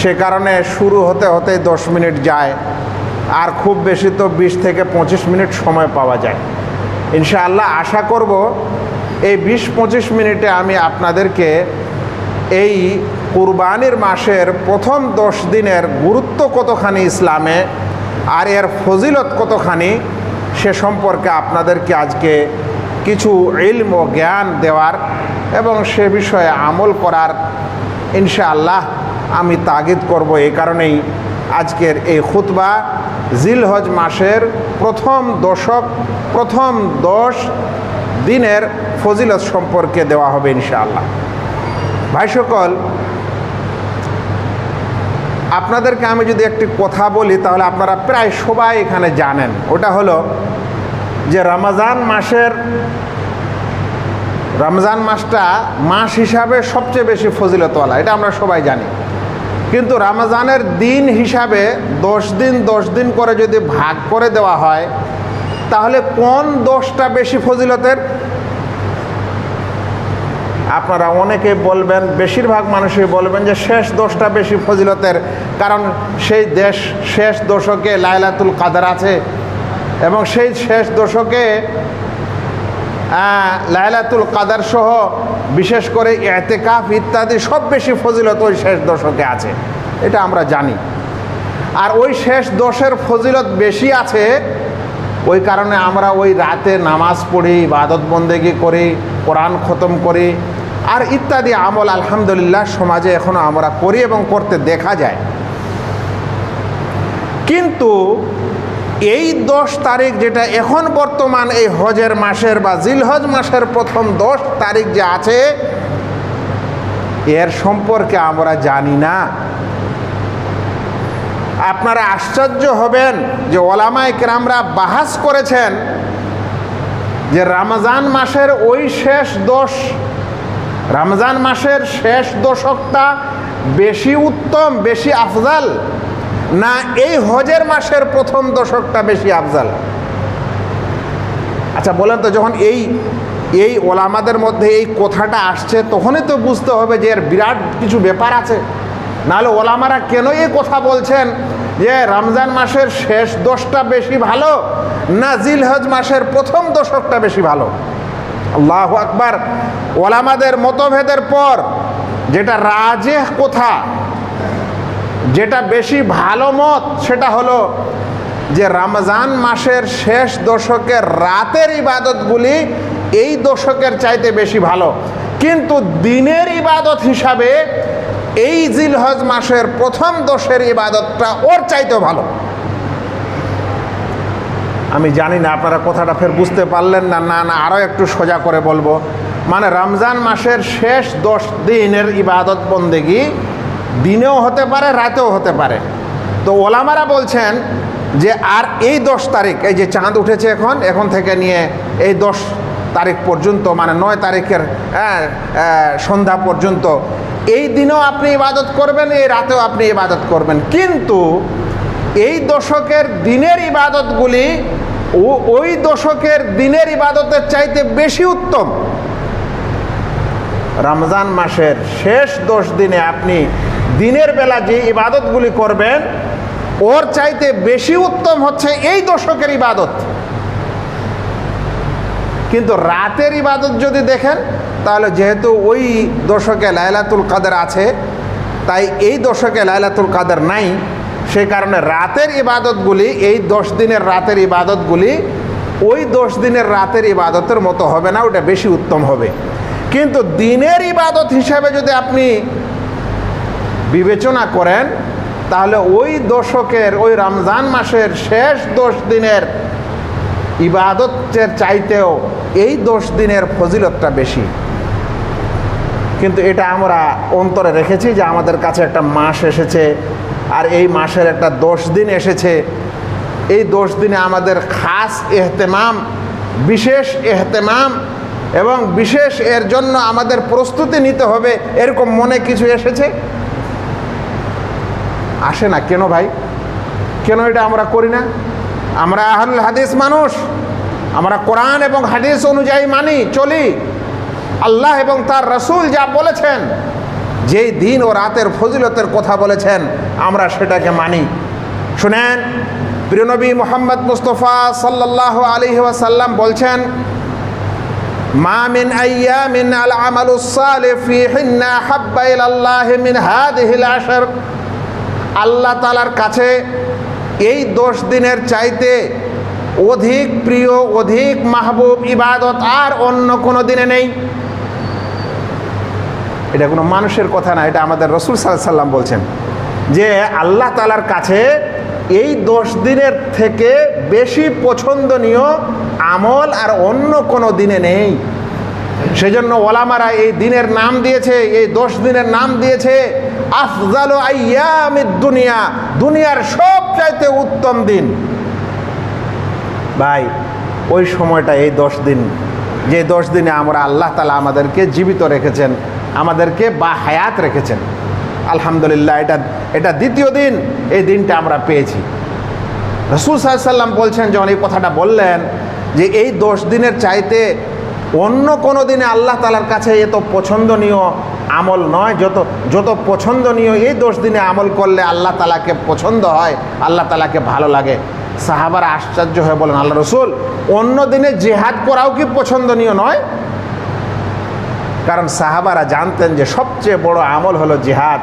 সে কারণে শুরু হতে হতে দশ মিনিট যায়, আর খুব বেশি তো বিশ থেকে পঁচিশ মিনিট সময় পাওয়া যায়। ইনশাআল্লাহ আশা করব এই বিশ পঁচিশ মিনিটে আমি আপনাদেরকে এই কুরবানির মাসের প্রথম দশ দিনের গুরুত্ব কতখানি ইসলামে আর এর ফজিলত কতখানি সে সম্পর্কে আপনাদেরকে আজকে কিছু ইলম ও জ্ঞান দেওয়ার এবং সে বিষয়ে আমল করার ইনশাআল্লাহ আমি তাগিদ করব এই কারণেই আজকের এই খুতবা জিলহজ মাসের প্রথম দশক, প্রথম দশ দিনের ফজিলত সম্পর্কে দেওয়া হবে ইনশাআল্লাহ। ভাই সকল, আপনাদেরকে আমি যদি একটি কথা বলি, তাহলে আপনারা প্রায় সবাই এখানে জানেন। ওটা হলো যে রমজান মাসের, রমজান মাসটা মাস হিসাবে সবচেয়ে বেশি ফজিলতওয়ালা, এটা আমরা সবাই জানি। কিন্তু রমজানের দিন হিসাবে দশ দিন দশ দিন করে যদি ভাগ করে দেওয়া হয় তাহলে কোন দশটা বেশি ফজিলতের? আপনারা অনেকে বলবেন বেশিরভাগ মানুষই বলবেন যে শেষ দশটা বেশি ফজিলতের কারণ সেই দেশ শেষ দশকে লাইলাতুল কাদার আছে এবং সেই শেষ দশকে আহ, লাইলাতুল কাদার সহ বিশেষ করে এতেকাফ ইত্যাদি, সব বেশি ফজিলত ওই শেষ দশকে আছে। এটা আমরা জানি। আর ওই শেষ দশের ফজিলত বেশি আছে, ওই কারণে আমরা ওই রাতে নামাজ পড়ি, ইবাদত বন্দেগি করি, কোরআন খতম করি, আর ইত্যাদি আমল আলহামদুলিল্লাহ সমাজে এখনও আমরা করি এবং করতে দেখা যায়। কিন্তু এই দশ তারিখ যেটা এখন বর্তমান এই হজের মাসের বা জিলহজ মাসের প্রথম দশ তারিখ যে আছে, এর সম্পর্কে আমরা জানি না। আপনারা আশ্চর্য হবেন যে ওলামাই কেরামরা বাহাস করেছেন যে রমজান মাসের ওই শেষ দশ, রমজান মাসের শেষ দশকটা বেশি উত্তম, বেশি আফজাল। না এই হজের মাসের প্রথম দশকটা বেশি আফজাল। আচ্ছা বলেন তো, যখন এই এই ওলামাদের মধ্যে এই কথাটা আসছে, তখনই তো বুঝতে হবে যে এর বিরাট কিছু ব্যাপার আছে। নাহলে ওলামারা কেন এই কথা বলছেন যে রমজান মাসের শেষ দশটা বেশি ভালো, না জিলহজ মাসের প্রথম দশকটা বেশি ভালো? আল্লাহ আকবার। ওলামাদের মতভেদের পর যেটা রাজেহ কথা যেটা বেশি ভালো মত সেটা হলো যে রমজান মাসের শেষ দশকের রাতের ইবাদতগুলি এই দশকের চাইতে বেশি ভালো। কিন্তু দিনের ইবাদত হিসাবে এই জিলহজ মাসের প্রথম দশের ইবাদতটা ওর চাইতেও ভালো। আমি জানি না আপনারা কথাটা ফের বুঝতে পারলেন না না না আরও একটু সোজা করে বলব। মানে রমজান মাসের শেষ দশ দিনের ইবাদত বন্দেগি দিনেও হতে পারে রাতেও হতে পারে। তো ওলামারা বলছেন যে আর এই দশ তারিখ এই যে চাঁদ উঠেছে এখন এখন থেকে নিয়ে এই দশ তারিখ পর্যন্ত মানে নয় তারিখের হ্যাঁ, সন্ধ্যা পর্যন্ত এই দিনেও আপনি ইবাদত করবেন এই রাতেও আপনি ইবাদত করবেন। কিন্তু এই দশকের দিনের ইবাদতগুলি ও ওই দশকের দিনের ইবাদতের চাইতে বেশি উত্তম। রমজান মাসের শেষ দশ দিনে আপনি দিনের বেলা যে ইবাদতগুলি করবেন, ওর চাইতে বেশি উত্তম হচ্ছে এই দশকের ইবাদত। কিন্তু রাতের ইবাদত যদি দেখেন, তাহলে যেহেতু ওই দশকে লাইলাতুল কাদের আছে, তাই এই দশকে লাইলাতুল কাদের নাই সেই কারণে রাতের ইবাদতগুলি, এই দশ দিনের রাতের ইবাদতগুলি, ওই দশ দিনের রাতের ইবাদতের মতো হবে না, ওটা বেশি উত্তম হবে। কিন্তু দিনের ইবাদত হিসাবে যদি আপনি বিবেচনা করেন, তাহলে ওই দশকের, ওই রমজান মাসের শেষ দশ দিনের ইবাদতের চাইতেও এই দশ দিনের ফজিলতটা বেশি। কিন্তু এটা আমরা অন্তরে রেখেছি যে আমাদের কাছে একটা মাস এসেছে, আর এই মাসের একটা দশ দিন এসেছে। এই দশ দিনে আমাদের খাস এহতেমাম, বিশেষ এহতেমাম, এবং বিশেষ এর জন্য আমাদের প্রস্তুতি নিতে হবে, এরকম মনে কিছু এসেছে? আসে না। কেন ভাই? কেন এটা আমরা করি না? আমরা আহল হাদিস মানুষ। আমরা কোরআন এবং হাদিস অনুযায়ী মানি, চলি। আল্লাহ এবং তার রসুল যা বলেছেন, যেই দিন ও রাতের ফজিলতের কথা বলেছেন, আমরা সেটাকে মানি। শুনেন প্রিয়নবী মোহাম্মদ মুস্তফা সাল্লাহ আলী ওয়াসাল্লাম বলছেন, মা মিন আল ইলাল্লাহি মিন হাদিহিল আশর। আল্লাহ তালার কাছে এই দশ দিনের চাইতে অধিক প্রিয়, অধিক মাহবুব ইবাদত আর অন্য কোনো দিনে নেই। এটা কোনো মানুষের কথা না, এটা আমাদের রসুল সাল্লাহ সাল্লাম বলছেন যে আল্লাহ তালার কাছে এই দশ দিনের থেকে বেশি পছন্দনীয় আমল আর অন্য কোনো দিনে নেই। সেজন্য ওলামারা এই দিনের নাম দিয়েছে, এই দশ দিনের নাম দিয়েছে। আফজাল আইয়ামিদ দুনিয়া, দুনিয়ার সব চাইতে উত্তম দিন। ভাই, ওই সময়টা এই দশ দিন, যে দশ দিনে আমরা আল্লাহ তালা আমাদেরকে জীবিত রেখেছেন, আমাদেরকে বা হায়াত রেখেছেন। আলহামদুলিল্লাহ, এটা এটা দ্বিতীয় দিন, এই দিনটা আমরা পেয়েছি। রসুল সাল্লাম বলছেন, যখন এই কথাটা বললেন, যে এই দশ দিনের চাইতে অন্য কোনো দিনে আল্লাহ তালার কাছে এত পছন্দনীয় আমল নয়, যত যত পছন্দনীয় এই দশ দিনে আমল করলে আল্লাহ তালাকে পছন্দ হয়, আল্লাহ তালাকে ভালো লাগে। সাহাবারা আশ্চর্য হয়ে বলেন, আল্লাহ রসুল, অন্য দিনে জেহাদ করাও কি পছন্দনীয় নয়? কারণ সাহাবারা জানতেন যে সবচেয়ে বড় আমল হলো জেহাদ,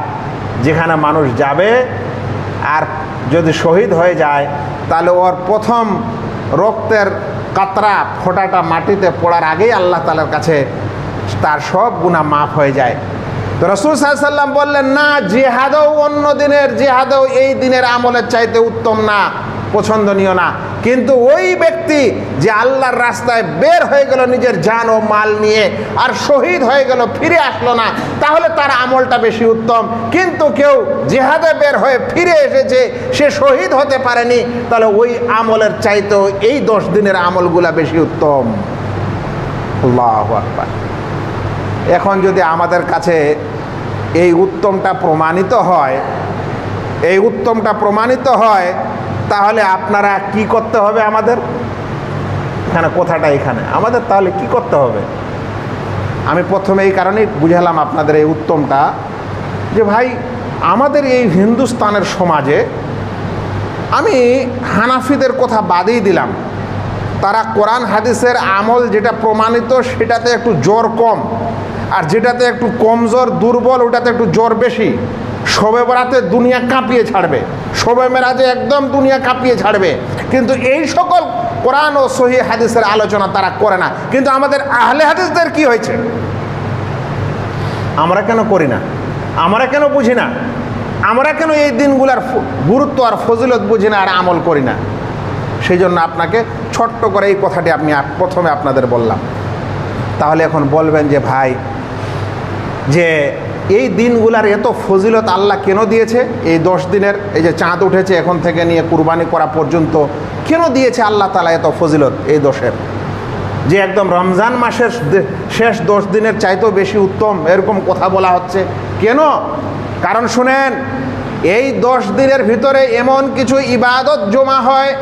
যেখানে মানুষ যাবে আর যদি শহীদ হয়ে যায়, তাহলে ওর প্রথম রক্তের কাতরা ফোঁটাটা মাটিতে পড়ার আগেই আল্লাহ তালার কাছে তার সব গুণা মাফ হয়ে যায়। তো রসুল সাল্লাম বললেন, না, জেহাদও অন্য দিনের, জেহাদও এই দিনের আমলের চাইতে উত্তম না, পছন্দনীয় না। কিন্তু ওই ব্যক্তি যে আল্লাহর রাস্তায় বের হয়ে গেল নিজের জান ও মাল নিয়ে আর শহীদ হয়ে গেল, ফিরে আসলো না, তাহলে তার আমলটা বেশি উত্তম। কিন্তু কেউ জেহাদে বের হয়ে ফিরে এসেছে, সে শহীদ হতে পারেনি, তাহলে ওই আমলের চাইতেও এই দশ দিনের আমলগুলা বেশি উত্তম। আল্লাহ আকবার। এখন যদি আমাদের কাছে এই উত্তমটা প্রমাণিত হয়, এই উত্তমটা প্রমাণিত হয়, তাহলে আপনারা কি করতে হবে আমাদের? এখানে কথাটা এখানে। আমাদের তাহলে কি করতে হবে? আমি প্রথমে এই কারণেই বুঝালাম আপনাদের এই উত্তমটা, যে ভাই, আমাদের এই হিন্দুস্তানের সমাজে আমি হানাফিদের কথা বাদেই দিলাম। তারা কোরআন, হাদিসের আমল যেটা প্রমাণিত, সেটাতে একটু জোর কম। আর যেটাতে একটু কমজোর দুর্বল, ওটাতে একটু জোর বেশি শবে বরাতে দুনিয়া কাঁপিয়ে ছাড়বে। শবে মেরাজে একদম দুনিয়া কাঁপিয়ে ছাড়বে। কিন্তু এই সকল কোরআন ও সহি হাদিসের আলোচনা তারা করে না। কিন্তু আমাদের আহলে হাদিসদের কি হয়েছে? আমরা কেন করি না? আমরা কেন বুঝি না? আমরা কেন এই দিনগুলার গুরুত্ব আর ফজিলত বুঝি না আর আমল করি না? সেই জন্য আপনাকে ছোট্ট করে এই কথাটি আমি প্রথমে আপনাদের বললাম। তাহলে এখন বলবেন যে, ভাই যে এই দিনগুলার এত ফজিলত আল্লাহ কেন দিয়েছে? এই দশ দিনের এই যে চাঁদ উঠেছে এখন থেকে নিয়ে কুরবানি করা পর্যন্ত কেন দিয়েছে আল্লাহ তালা এত ফজিলত এই দোষের যে একদম রমজান মাসের শেষ দশ দিনের চাইতেও বেশি উত্তম এরকম কথা বলা হচ্ছে। কেন? কারণ শুনেন, এই দশ দিনের ভিতরে এমন কিছু ইবাদত জমা হয়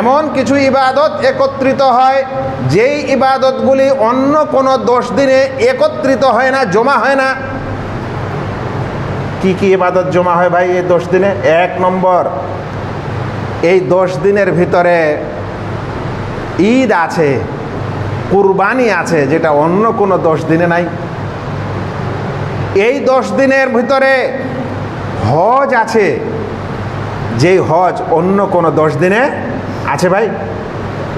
এমন কিছু ইবাদত একত্রিত হয়, যেই ইবাদতগুলি অন্য কোনো দশ দিনে একত্রিত হয় না, জমা হয় না। কি কি ইবাদত জমা হয় ভাই এই দশ দিনে? এক নম্বর, এই দশ দিনের ভিতরে ঈদ আছে, কুরবানি আছে, যেটা অন্য কোনো দশ দিনে নাই। এই দশ দিনের ভিতরে হজ আছে, যেই হজ অন্য কোনো দশ দিনে আছে ভাই?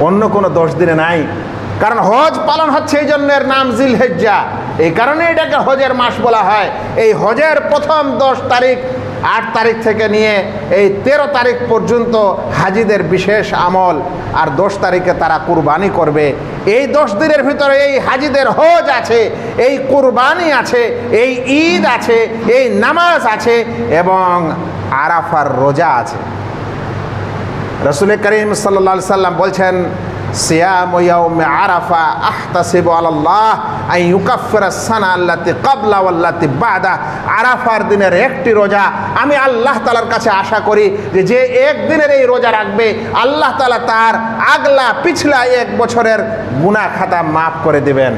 অন্য কোনো দশ দিনে নাই। কারণ হজ পালন হচ্ছে এই জন্য নাম জিল হেজ্জা এই কারণে এটাকে হজের মাস বলা হয়। এই হজের প্রথম দশ তারিখ, আট তারিখ থেকে নিয়ে এই তেরো তারিখ পর্যন্ত হাজিদের বিশেষ আমল। আর দশ তারিখে তারা কুরবানি করবে। এই দশ দিনের ভিতরে এই হাজিদের হজ আছে, এই কুরবানি আছে, এই ঈদ আছে, এই নামাজ আছে এবং আরাফার রোজা আছে। রসুল করিম সাল্লা সাল্লাম বলছেন, সিয়াম আরাফা আহতাসিবু আলাল্লাহ আই ইউকাফির সানা আল্লাতি কাবলা ওয়াল্লাতি বাদা। আরাফার দিনের একটি রোজা আমি আল্লাহ তালার কাছে আশা করি যে যে একদিনের এই রোজা রাখবে, আল্লাহ তালা তার আগলা পিছলা এক বছরের গুনাহ খাতা মাফ করে দেবেন।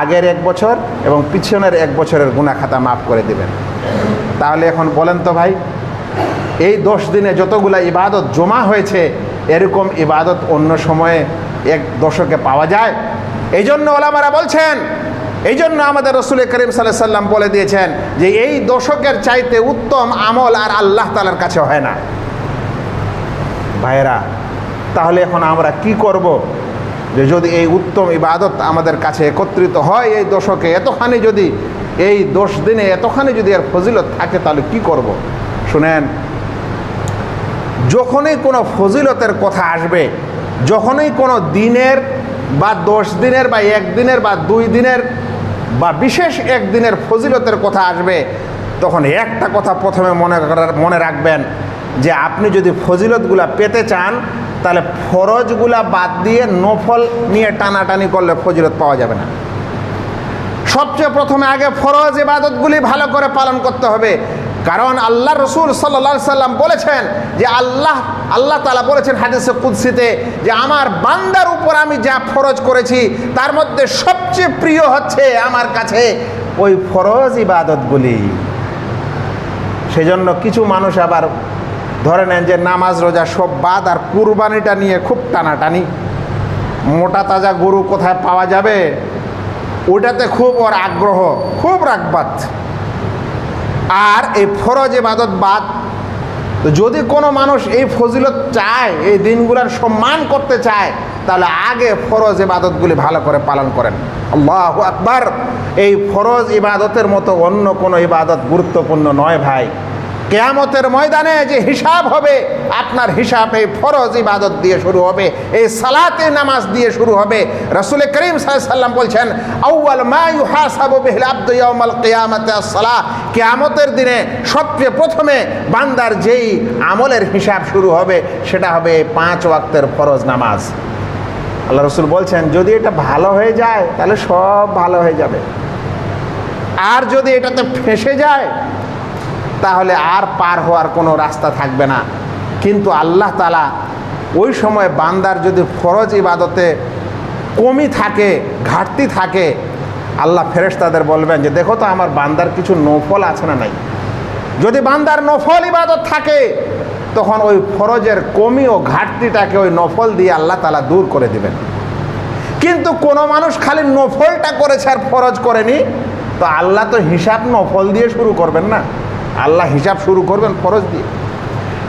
আগের এক বছর এবং পিছনের এক বছরের গুণা খাতা মাফ করে দিবেন। তাহলে এখন বলেন তো ভাই এই দশ দিনে যতগুলা ইবাদত জমা হয়েছে, এরকম ইবাদত অন্য সময়ে এক দশকে পাওয়া যায়। এই জন্য ওলামারা বলছেন এই জন্য আমাদের রসুল করিম সাল্লাহ সাল্লাম বলে দিয়েছেন যে এই দশকের চাইতে উত্তম আমল আর আল্লাহ তালার কাছে হয় না। ভাইয়েরা, তাহলে এখন আমরা কি করব? যে যদি এই উত্তম ইবাদত আমাদের কাছে একত্রিত হয় এই দশকে এতখানি যদি, এই দশ দিনে এতখানি যদি এর ফজিলত থাকে, তাহলে কি করব? শুনেন যখনই কোনো ফজিলতের কথা আসবে, যখনই কোনো দিনের বা দশ দিনের বা একদিনের বা দুই দিনের বা বিশেষ একদিনের ফজিলতের কথা আসবে, তখন একটা কথা প্রথমে মনে করার, মনে রাখবেন যে আপনি যদি ফজিলতগুলা পেতে চান, তাহলে ফরজগুলা বাদ দিয়ে নফল নিয়ে টানাটানি করলে ফজিলত পাওয়া যাবে না। সবচেয়ে প্রথমে আগে ফরজ ইবাদতগুলি ভালো করে পালন করতে হবে। কারণ আল্লাহ রসুল সাল্লা সাল্লাম বলেছেন যে আল্লাহ আল্লাহ তালা বলেছেন হাদিসে কুদ্সিতে যে আমার বান্দার উপর আমি যা ফরজ করেছি, তার মধ্যে সবচেয়ে প্রিয় হচ্ছে আমার কাছে ওই ফরজ ইবাদতগুলি। সেজন্য কিছু মানুষ আবার ধরে নেন যে নামাজ, রোজা সব বাদ আর কুরবানিটা নিয়ে খুব টানাটানি। মোটা তাজা গরু কোথায় পাওয়া যাবে? ওটাতে খুব ওর আগ্রহ, খুব রাগবাদ আর এই ফরজ এবাদত বাদ, তো যদি কোনো মানুষ এই ফজিলত চায়, এই দিনগুলোর সম্মান করতে চায়, তাহলে আগে ফরজ ইবাদতগুলি ভালো করে পালন করেন। আল্লাহ আকবার। এই ফরজ ইবাদতের মতো অন্য কোনো ইবাদত গুরুত্বপূর্ণ নয় ভাই। কেয়ামতের ময়দানে যে হিসাব হবে, আপনার হিসাব এই ফরজ ইবাদত দিয়ে শুরু হবে, এই সালাতে নামাজ দিয়ে শুরু হবে। রসুল করিম সাল্লাম বলছেন, আউ্য়াল মা ইউহাসাবু বিহিল আব্দু ইয়াউমাল কিয়ামাতে সালাহ কিয়ামতের দিনে সবচেয়ে প্রথমে বান্দার যেই আমলের হিসাব শুরু হবে, সেটা হবে পাঁচ ওয়াক্তের ফরজ নামাজ। আল্লাহ রসুল বলছেন, যদি এটা ভালো হয়ে যায়, তাহলে সব ভালো হয়ে যাবে। আর যদি এটাতে ফেসে যায় তাহলে আর পার হওয়ার কোনো রাস্তা থাকবে না। কিন্তু আল্লাহ তালা ওই সময় বান্দার যদি ফরজ ইবাদতে কমই থাকে, ঘাটতি থাকে, আল্লাহ ফেরেস তাদের বলবেন যে, দেখো তো, আমার বান্দার কিছু নফল আছে না নাই? যদি বান্দার নফল ইবাদত থাকে, তখন ওই ফরজের কমি ও ঘাটতিটাকে ওই নফল দিয়ে আল্লাহ তালা দূর করে দিবেন। কিন্তু কোনো মানুষ খালি নফলটা করেছে আর ফরজ করেনি, তো আল্লাহ তো হিসাব নফল দিয়ে শুরু করবেন না। আল্লাহ হিসাব শুরু করবেন ফরজ দিয়ে।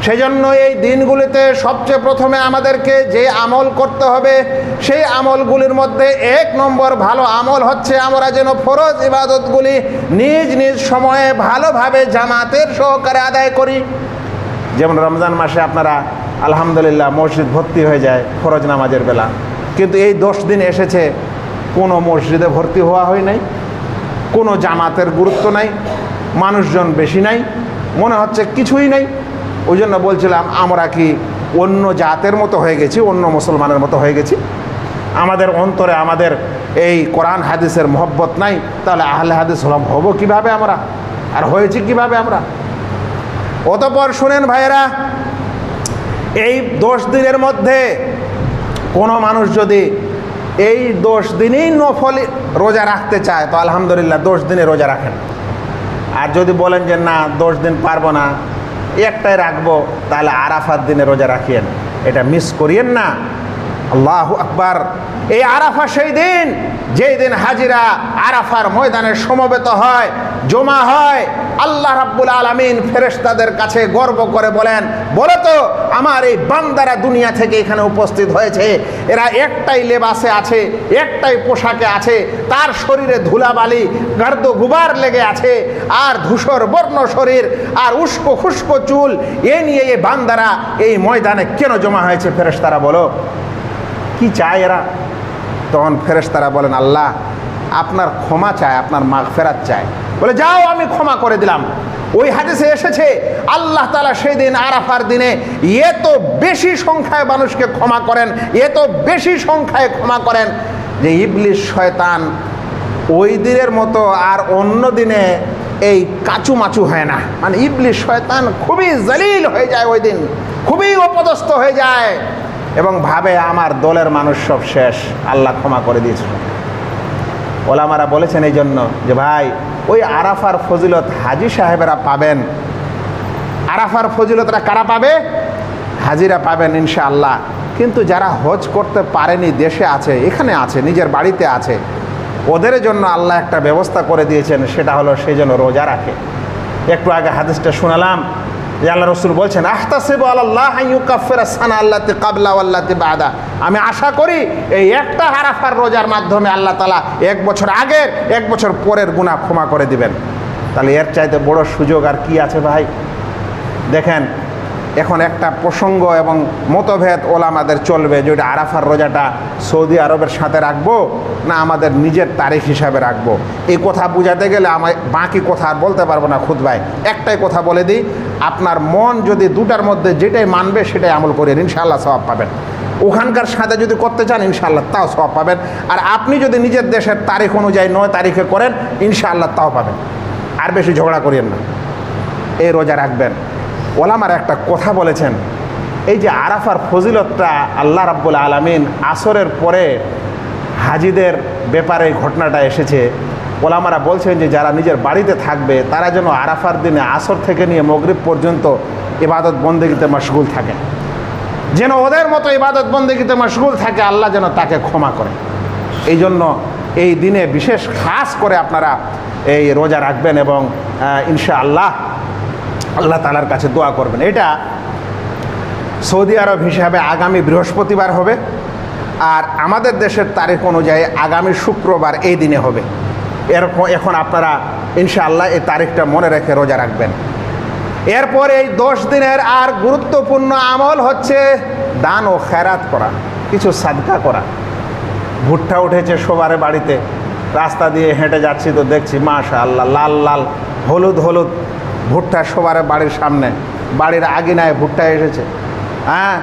সেই জন্য এই দিনগুলিতে সবচেয়ে প্রথমে আমাদেরকে যে আমল করতে হবে, সেই আমলগুলির মধ্যে এক নম্বর ভালো আমল হচ্ছে আমরা যেন ফরজ ইবাদতগুলি নিজ নিজ সময়ে ভালোভাবে জামাতের সহকারে আদায় করি। যেমন রমজান মাসে আপনারা আলহামদুলিল্লাহ মসজিদ ভর্তি হয়ে যায় ফরজ নামাজের বেলা। কিন্তু এই দশ দিন এসেছে, কোনো মসজিদে ভর্তি হওয়া হয় নাই, কোনো জামাতের গুরুত্ব নাই। মানুষজন বেশি নাই, মনে হচ্ছে কিছুই নেই। ওই জন্য বলছিলাম, আমরা কি অন্য জাতের মতো হয়ে গেছি, অন্য মুসলমানের মতো হয়ে গেছি? আমাদের অন্তরে আমাদের এই কোরআন হাদিসের মহব্বত নাই, তাহলে আহলে হাদিস হলাম, হব কীভাবে আমরা? আর হয়েছি কীভাবে আমরা? অতপর শুনেন ভাইয়েরা, এই দশ দিনের মধ্যে কোনো মানুষ যদি এই দশ দিনেই নফল রোজা রাখতে চায়, তো আলহামদুলিল্লাহ দশ দিনে রোজা রাখেন। আর যদি বলেন যে না, দশ দিন পারব না, একটাই রাখব, তাহলে আরাফার দিনে রোজা রাখিয়েন। এটা মিস করিয়েন না। আল্লাহ আকবার। এই আরাফা সেই দিন, যেই দিন হাজিরা আরাফার ময়দানে সমবেত হয়, জমা হয়, আল্লাহ রাব্বুল আলমিন ফেরেশতাদের কাছে গর্ব করে বলেন, বলে তো, আমার এই বান্দারা দুনিয়া থেকে এখানে উপস্থিত হয়েছে? এরা একটাই লেবাসে আছে, একটাই পোশাকে আছে, তার শরীরে ধুলাবালি গার্দ গুবার লেগে আছে, আর ধূসর বর্ণ শরীর, আর উস্কো খুস্কো চুল, এ নিয়ে এই বান্দারা এই ময়দানে কেন জমা হয়েছে ফেরেশতারা বলো? কি চায় এরা? তখন ফেরেশতারা বলেন, আল্লাহ, আপনার ক্ষমা চায়, আপনার মাঘ ফেরাত চায়। বলে, যাও, আমি ক্ষমা করে দিলাম। ওই হাদিসে এসেছে, আল্লাহ তালা সেই দিন আরাফার দিনে এত বেশি সংখ্যায় মানুষকে ক্ষমা করেন, এত বেশি সংখ্যায় ক্ষমা করেন যে ইবলিশ শয়তান ওই দিনের মতো আর অন্য দিনে এই কাচু মাচু হয় না। মানে ইবলিশ শয়তান খুবই জলিল হয়ে যায় ওই দিন, খুবই অপদস্থ হয়ে যায়। এবং ভাবে আমার দলের মানুষ সব শেষ। আল্লাহ ক্ষমা করে দিয়েছে। ওলামারা বলেছেন এই জন্য যে, ভাই, ওই আরাফার ফজিলত হাজি সাহেবেরা পাবেন। আরাফার ফজিলতরা কারা পাবে? হাজিরা পাবেন ইনশাআল্লাহ। কিন্তু যারা হজ করতে পারেনি, দেশে আছে, এখানে আছে, নিজের বাড়িতে আছে, ওদের জন্য আল্লাহ একটা ব্যবস্থা করে দিয়েছেন, সেটা হলো সেই জন্য রোজা রাখে। একটু আগে হাদিসটা শোনালাম আল্লাহ রসুল বলছেন কাবলা বাদা। আমি আশা করি এই একটা হারাফার রোজার মাধ্যমে আল্লাহ তালা এক বছর আগের, এক বছর পরের গুণা ক্ষমা করে দিবেন। তাহলে এর চাইতে বড় সুযোগ আর কি আছে ভাই? দেখেন এখন একটা প্রসঙ্গ এবং মতভেদ ওলামাদের চলবে, যে ওটা আরাফার রোজাটা সৌদি আরবের সাথে রাখব না আমাদের নিজের তারিখ হিসাবে রাখব? এই কথা বুঝাতে গেলে আমার বাকি কথা আর বলতে পারব না খুদ ভাই। একটাই কথা বলে দিই, আপনার মন যদি দুটার মধ্যে যেটাই মানবে সেটাই আমল করেন ইনশাল্লাহ সবাব পাবেন। ওখানকার সাথে যদি করতে চান, ইনশাআল্লাহ তাও সবাব পাবেন। আর আপনি যদি নিজের দেশের তারিখ অনুযায়ী নয় তারিখে করেন, ইনশাআল্লাহ তাও পাবেন। আর বেশি ঝগড়া করিয়েন না। এই রোজা রাখবেন। ওলামার একটা কথা বলেছেন। এই যে আরাফার ফজিলতটা আল্লাহ রাব্বুল আলমিন আসরের পরে হাজিদের ব্যাপারে ঘটনাটা এসেছে। ওলামারা বলছেন যে যারা নিজের বাড়িতে থাকবে, তারা যেন আরাফার দিনে আসর থেকে নিয়ে মগরিব পর্যন্ত ইবাদত বন্দেগিতে মশগুল থাকে। যেন ওদের মতো ইবাদত বন্দেগিতে মশগুল থাকে, আল্লাহ যেন তাকে ক্ষমা করে। এই জন্য এই দিনে বিশেষ খাস করে আপনারা এই রোজা রাখবেন এবং ইনশা আল্লাহ আল্লাহ তালার কাছে দোয়া করবেন। এটা সৌদি আরব হিসাবে আগামী বৃহস্পতিবার হবে আর আমাদের দেশের তারিখ অনুযায়ী আগামী শুক্রবার এই দিনে হবে। এরকম এখন আপনারা ইনশাআল্লাহ এই তারিখটা মনে রেখে রোজা রাখবেন। এরপর এই দশ দিনের আর গুরুত্বপূর্ণ আমল হচ্ছে দান ও খেরাত করা, কিছু সাদকা করা। ভুট্টা উঠেছে সবার বাড়িতে, রাস্তা দিয়ে হেঁটে যাচ্ছি তো দেখছি মাশা আল্লাহ লাল লাল, হলুদ হলুদ। ভুট্টা সবার বাড়ির সামনে, বাড়ির আগিনায় ভুট্টা এসেছে। হ্যাঁ?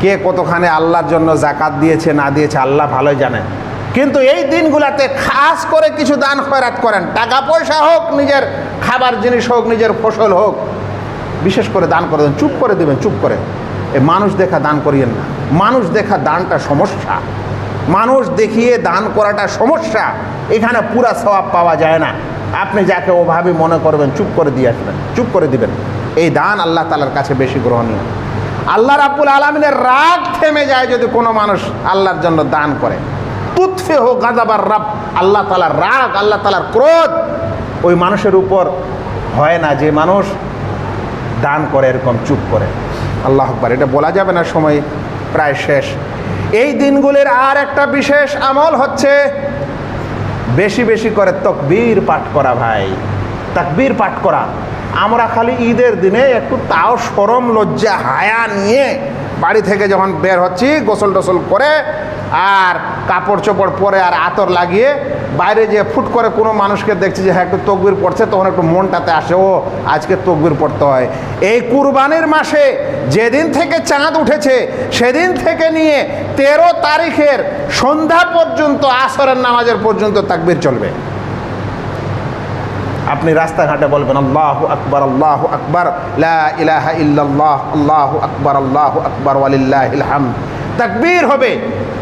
কে কতখানে আল্লাহর জন্য জাকাত দিয়েছে, না দিয়েছে, আল্লাহ ভালোই জানে। কিন্তু এই দিনগুলাতে খাস করে কিছু দান খয়রাত করেন। টাকা পয়সা হোক, নিজের খাবার জিনিস হোক, নিজের ফসল হোক, বিশেষ করে দান করে দেন। চুপ করে দেবেন, চুপ করে। এই মানুষ দেখা দান করিয়েন না। মানুষ দেখা দানটা সমস্যা। মানুষ দেখিয়ে দান করাটা সমস্যা, এখানে পুরা স্বভাব পাওয়া যায় না। আপনি যাকে ওভাবে মনে করবেন, চুপ করে দিয়ে আসবেন, চুপ করে দিবেন। এই দান আল্লাহ তালার কাছে বেশি গ্রহণীয়। আল্লাহ রাবুল আলমিনের রাগ থেমে যায় যদি কোনো মানুষ আল্লাহর জন্য দান করে। তুৎফে হোক গাজাবার রাব, আল্লাহ তালার রাগ, আল্লাহ তালার ক্রোধ, ওই মানুষের উপর হয় না যে মানুষ দান করে এরকম চুপ করে। আল্লাহ আকবার, এটা বলা যাবে না, সময় প্রায় শেষ। এই দিনগুলির আর একটা বিশেষ আমল হচ্ছে বেশি বেশি করে তকবীর পাঠ করা ভাই। তাকবীর পাঠ করা। আমরা খালি ঈদের দিনে একটু তাও সরম লজ্জা, হায়া নিয়ে বাড়ি থেকে যখন বের হচ্ছি গোসল টোসল করে আর কাপড় চোপড় পরে আর আতর লাগিয়ে বাইরে যে ফুট করে কোনো মানুষকে দেখছি যে হ্যাঁ একটু তকবির পড়ছে, তখন একটু মনটাতে আসে, ও, আজকে তকবির পড়তে হয়। এই কুরবানির মাসে যেদিন থেকে চাঁদ উঠেছে, সেদিন থেকে নিয়ে তেরো তারিখের সন্ধ্যা পর্যন্ত, আসরের নামাজের পর্যন্ত তাকবির চলবে। আপনি রাস্তাঘাটে বলবেন, আল্লাহ আকবর আল্লাহ আকবর ইলাহা আল্লাহ আকবর আল্লাহ আকবর, ওয়ালিল্লাহিল হামদ। তাকবীর হবে।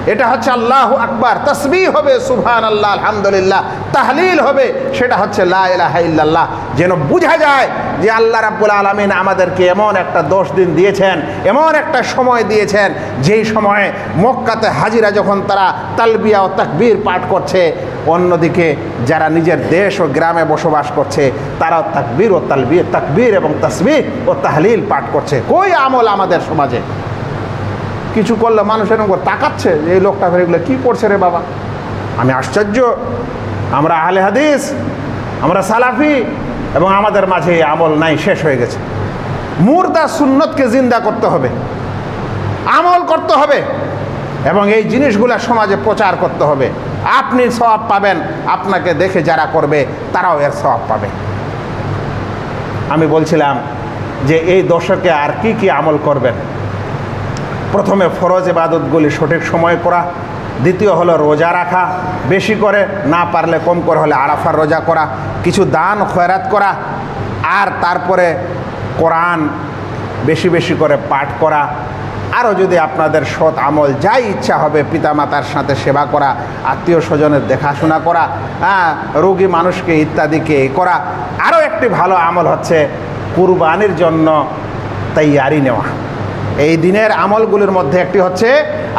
এটা হচ্ছে আল্লাহ আকবার। তসবি হবে সুবহান আল্লাহ আলহামদুলিল্লাহ। তাহলিল হবে, সেটা হচ্ছে লা ইলাহা ইল্লাল্লাহ। যেন বোঝা যায় যে আল্লাহ রাব্বুল আলমিন আমাদেরকে এমন একটা দশ দিন দিয়েছেন, এমন একটা সময় দিয়েছেন, যেই সময়ে মক্কাতে হাজিরা যখন তারা তালবিয়া ও তাকবীর পাঠ করছে, অন্যদিকে যারা নিজের দেশ ও গ্রামে বসবাস করছে, তারাও তাকবীর ও তালবির তাকবীর এবং তসবির ও তাহলিল পাঠ করছে। কই আমল আমাদের সমাজে? কিছু করলে মানুষ এরকম করে তাকাচ্ছে যে এই লোকটা ফেরে এগুলো কী করছে রে বাবা? আমি আশ্চর্য। আমরা আহলে হাদিস, আমরা সালাফি এবং আমাদের মাঝে এই আমল নাই, শেষ হয়ে গেছে। মুর্দা সুন্নতকে জিন্দা করতে হবে, আমল করতে হবে এবং এই জিনিসগুলো সমাজে প্রচার করতে হবে। আপনি সবাব পাবেন, আপনাকে দেখে যারা করবে, তারাও এর সবাব পাবে। আমি বলছিলাম যে এই দশকে আর কি কি আমল করবেন? প্রথমে ফরজ ইবাদতগুলি সঠিক সময় করা, দ্বিতীয় হলো রোজা রাখা, বেশি করে না পারলে কম করে হলে আরাফার রোজা করা, কিছু দান, খয়রাত করা, আর তারপরে কোরআন বেশি বেশি করে পাঠ করা, আরও যদি আপনাদের সৎ আমল যাই ইচ্ছা হবে, পিতামাতার সাথে সেবা করা, আত্মীয় স্বজনের দেখাশোনা করা হ্যাঁ রোগী মানুষকে ইত্যাদিকে করা, আরও একটি ভালো আমল হচ্ছে কুরবানির জন্য তৈয়ারি নেওয়া। এই দিনের আমলগুলির মধ্যে একটি হচ্ছে,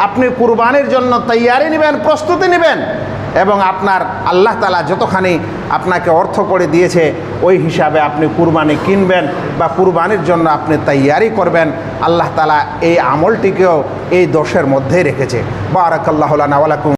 আপনি কুরবানির জন্য তৈয়ারি নেবেন, প্রস্তুতি নেবেন এবং আপনার আল্লাহ তালা যতখানি আপনাকে অর্থ করে দিয়েছে, ওই হিসাবে আপনি কুরবানি কিনবেন বা কুরবানির জন্য আপনি তৈয়ারি করবেন। আল্লাহ তালা এই আমলটিকেও এই দোষের মধ্যেই রেখেছে। বারাকাল্লাহ নাওয়ালাকুম